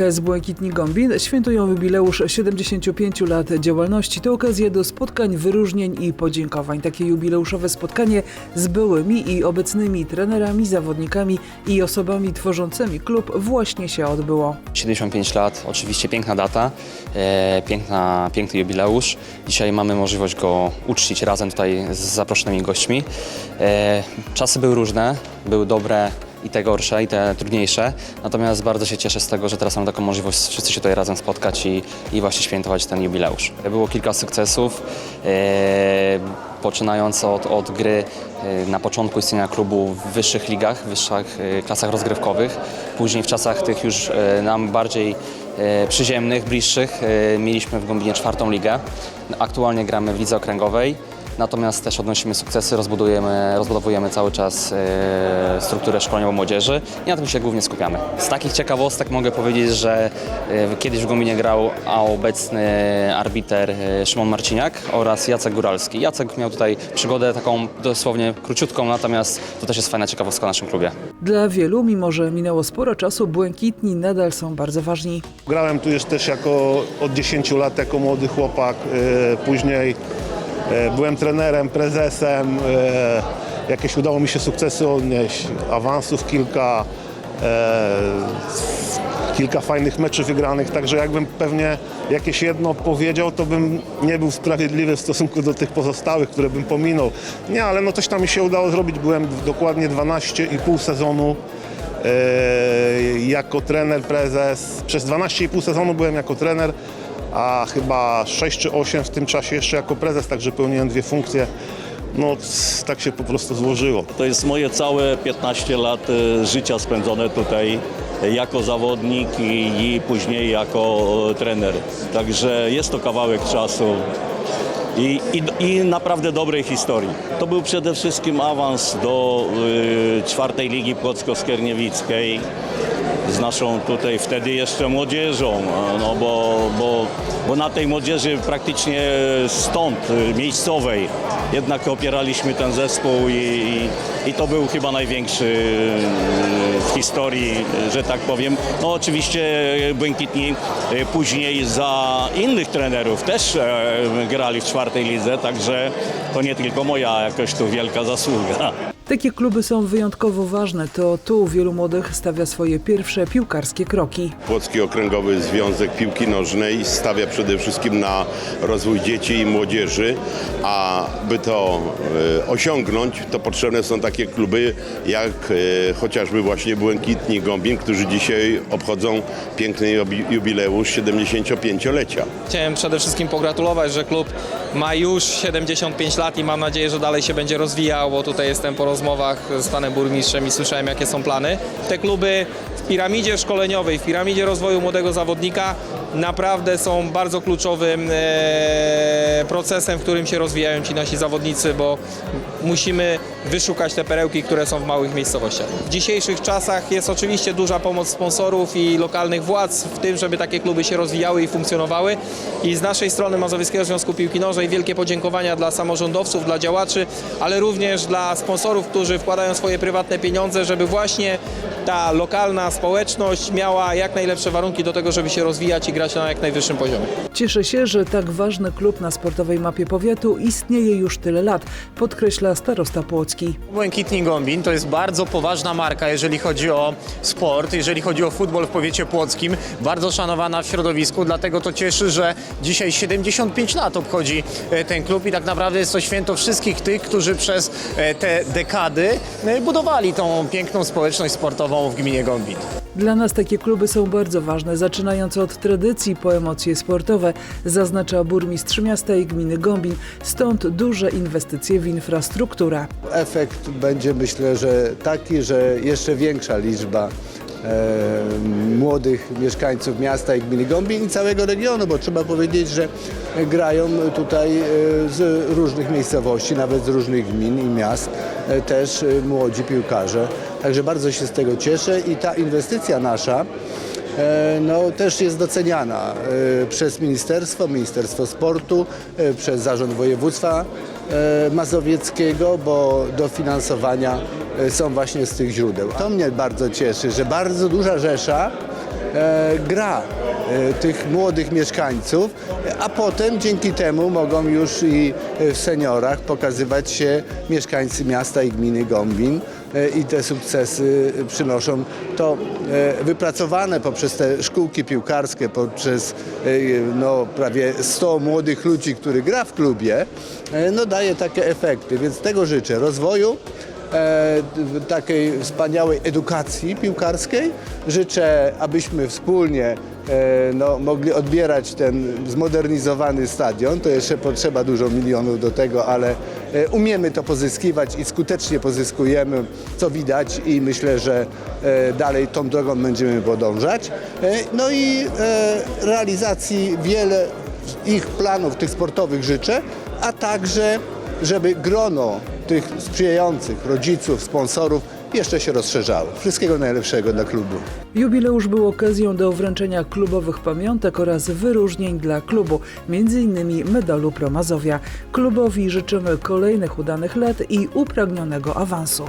ŁKS Błękitni Gombin świętują jubileusz 75 lat działalności. To okazja do spotkań, wyróżnień i podziękowań. Takie jubileuszowe spotkanie z byłymi i obecnymi trenerami, zawodnikami i osobami tworzącymi klub właśnie się odbyło. 75 lat, oczywiście piękna data, e, piękna, piękny jubileusz. Dzisiaj mamy możliwość go uczcić razem tutaj z zaproszonymi gośćmi. E, czasy były różne, były dobre i te gorsze, i te trudniejsze. Natomiast bardzo się cieszę z tego, że teraz mam taką możliwość wszyscy się tutaj razem spotkać i, i właśnie świętować ten jubileusz. Było kilka sukcesów. E, poczynając od, od gry e, na początku istnienia klubu w wyższych ligach, w wyższych e, klasach rozgrywkowych. Później w czasach tych już nam bardziej przyziemnych, bliższych mieliśmy w Gombinie czwartą ligę. Aktualnie gramy w lidze okręgowej. Natomiast też odnosimy sukcesy, rozbudujemy, rozbudowujemy cały czas e, strukturę szkoleniową młodzieży i na tym się głównie skupiamy. Z takich ciekawostek mogę powiedzieć, że e, kiedyś w Gominie grał a obecny arbiter e, Szymon Marciniak oraz Jacek Góralski. Jacek miał tutaj przygodę taką dosłownie króciutką, natomiast to też jest fajna ciekawostka w naszym klubie. Dla wielu, mimo że minęło sporo czasu, Błękitni nadal są bardzo ważni. Grałem tu już też jako od 10 lat jako młody chłopak. e, Później byłem trenerem, prezesem. e, Jakieś udało mi się sukcesy odnieść, awansów kilka, e, kilka fajnych meczów wygranych. Także jakbym pewnie jakieś jedno powiedział, to bym nie był sprawiedliwy w stosunku do tych pozostałych, które bym pominął. Nie, ale no coś tam mi się udało zrobić. Byłem dokładnie 12,5 sezonu e, jako trener, prezes. Przez 12,5 sezonu byłem jako trener, a chyba 6 czy 8 w tym czasie jeszcze jako prezes, także pełniłem dwie funkcje. No tak się po prostu złożyło. To jest moje całe 15 lat e, życia spędzone tutaj jako zawodnik i, później jako trener. Także jest to kawałek czasu i, i, i naprawdę dobrej historii. To był przede wszystkim awans do y, czwartej ligi Płocko-Skierniewickiej z naszą tutaj wtedy jeszcze młodzieżą, no bo, bo, bo na tej młodzieży praktycznie stąd, y, miejscowej, jednak opieraliśmy ten zespół i, i, i to był chyba największy y, w historii, że tak powiem. No oczywiście Błękitni y, później za innych trenerów też e, grali w czwartej lidze, także to nie tylko moja jakoś tu wielka zasługa. Takie kluby są wyjątkowo ważne. To tu wielu młodych stawia swoje pierwsze piłkarskie kroki. Płocki Okręgowy Związek Piłki Nożnej stawia przede wszystkim na rozwój dzieci i młodzieży, a by to e, osiągnąć, to potrzebne są takie kluby jak e, chociażby właśnie Błękitni Gombin, którzy dzisiaj obchodzą piękny jubi- jubileusz 75-lecia. Chciałem przede wszystkim pogratulować, że klub ma już 75 lat i mam nadzieję, że dalej się będzie rozwijał, bo tutaj jestem po rozmowach z panem burmistrzem i słyszałem jakie są plany. Te kluby w piramidzie szkoleniowej, w piramidzie rozwoju młodego zawodnika naprawdę są bardzo kluczowym e, procesem, w którym się rozwijają ci nasi zawodnicy, bo musimy wyszukać te perełki, które są w małych miejscowościach. W dzisiejszych czasach jest oczywiście duża pomoc sponsorów i lokalnych władz w tym, żeby takie kluby się rozwijały i funkcjonowały. I z naszej strony Mazowieckiego Związku Piłki Nożnej wielkie podziękowania dla samorządowców, dla działaczy, ale również dla sponsorów, którzy wkładają swoje prywatne pieniądze, żeby właśnie ta lokalna społeczność miała jak najlepsze warunki do tego, żeby się rozwijać i grać na jak najwyższym poziomie. Cieszę się, że tak ważny klub na sportowej mapie powiatu istnieje już tyle lat, podkreśla starosta Płocki. Błękitni Gombin to jest bardzo poważna marka, jeżeli chodzi o sport, jeżeli chodzi o futbol w powiecie płockim. Bardzo szanowana w środowisku, dlatego to cieszy, że dzisiaj 75 lat obchodzi e, ten klub i tak naprawdę jest to święto wszystkich tych, którzy przez e, te dekady e, budowali tą piękną społeczność sportową w gminie Gombin. Dla nas takie kluby są bardzo ważne, zaczynając od tradycji po emocje sportowe, zaznacza burmistrz miasta i gminy Gombin, stąd duże inwestycje w infrastrukturę. Efekt będzie myślę, że taki, że jeszcze większa liczba młodych mieszkańców miasta i gminy Gombin i całego regionu, bo trzeba powiedzieć, że grają tutaj e, z różnych miejscowości, nawet z różnych gmin i miast, e, też e, młodzi piłkarze. Także bardzo się z tego cieszę i ta inwestycja nasza e, no, też jest doceniana e, przez ministerstwo, Ministerstwo Sportu, e, przez Zarząd Województwa e, Mazowieckiego, bo dofinansowania e, są właśnie z tych źródeł. To mnie bardzo cieszy, że bardzo duża rzesza e, gra e, tych młodych mieszkańców, a potem dzięki temu mogą już i w seniorach pokazywać się mieszkańcy miasta i gminy Gombin e, i te sukcesy przynoszą. To e, wypracowane poprzez te szkółki piłkarskie, poprzez e, no, prawie 100 młodych ludzi, który gra w klubie, e, no daje takie efekty, więc tego życzę. Rozwoju e, takiej wspaniałej edukacji piłkarskiej. Życzę, abyśmy wspólnie e, no, mogli odbierać ten zmodernizowany stadion. To jeszcze potrzeba dużo milionów do tego, ale e, umiemy to pozyskiwać i skutecznie pozyskujemy, co widać i myślę, że e, dalej tą drogą będziemy podążać. E, no i e, realizacji wiele ich planów tych sportowych życzę, a także żeby grono tych sprzyjających rodziców, sponsorów jeszcze się rozszerzało. Wszystkiego najlepszego dla klubu. Jubileusz był okazją do wręczenia klubowych pamiątek oraz wyróżnień dla klubu, m.in. medalu Promazowia. Klubowi życzymy kolejnych udanych lat i upragnionego awansu.